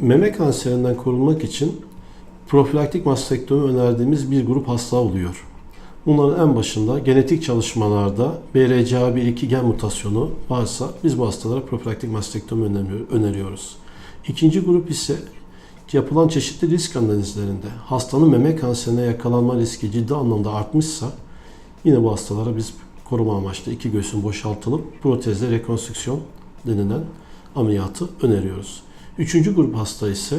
Meme kanserinden korunmak için profilaktik mastektomi önerdiğimiz bir grup hasta oluyor. Bunların en başında genetik çalışmalarda BRCA1-2 gen mutasyonu varsa biz bu hastalara profilaktik mastektomi öneriyor- öneriyoruz. İkinci grup ise yapılan çeşitli risk analizlerinde hastanın meme kanserine yakalanma riski ciddi anlamda artmışsa yine bu hastalara biz koruma amaçlı iki göğsün boşaltılıp protezle rekonstrüksiyon denilen ameliyatı öneriyoruz. Üçüncü grup hasta ise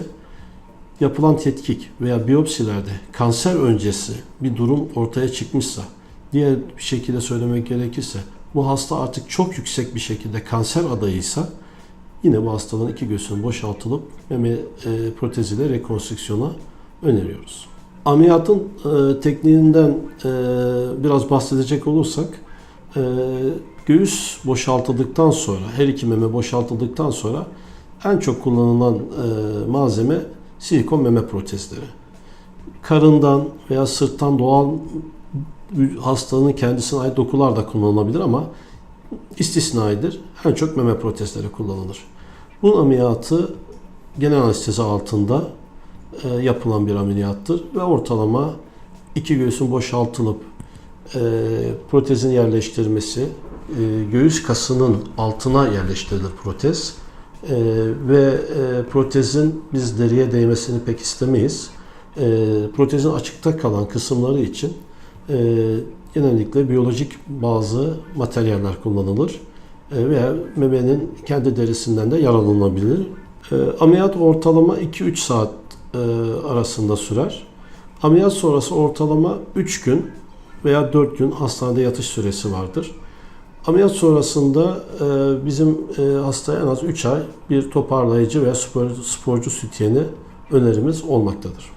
yapılan tetkik veya biyopsilerde kanser öncesi bir durum ortaya çıkmışsa, diğer bir şekilde söylemek gerekirse bu hasta artık çok yüksek bir şekilde kanser adayıysa yine bu hastaların iki göğsünün boşaltılıp meme e, proteziyle rekonstrüksiyona öneriyoruz. Ameliyatın e, tekniğinden e, biraz bahsedecek olursak e, göğüs boşaltıldıktan sonra her iki meme boşaltıldıktan sonra en çok kullanılan e, malzeme silikon meme protezleri. Karından veya sırttan doğal hastanın kendisine ait dokular da kullanılabilir ama istisnaidir. En çok meme protezleri kullanılır. Bunun ameliyatı genel anestezi altında e, yapılan bir ameliyattır ve ortalama iki göğsün boşaltılıp e, protezin yerleştirilmesi, e, göğüs kasının altına yerleştirilir protez e, ve e, protezin biz deriye değmesini pek istemeyiz. E, protezin açıkta kalan kısımları için e, genellikle biyolojik bazı materyaller kullanılır E, veya memenin kendi derisinden de yararlanılabilir. E, ameliyat ortalama 2-3 saat e, arasında sürer. Ameliyat sonrası ortalama 3 gün veya 4 gün hastanede yatış süresi vardır. Ameliyat sonrasında e, bizim e, hastaya en az 3 ay bir toparlayıcı veya spor, sporcu sütyeni önerimiz olmaktadır.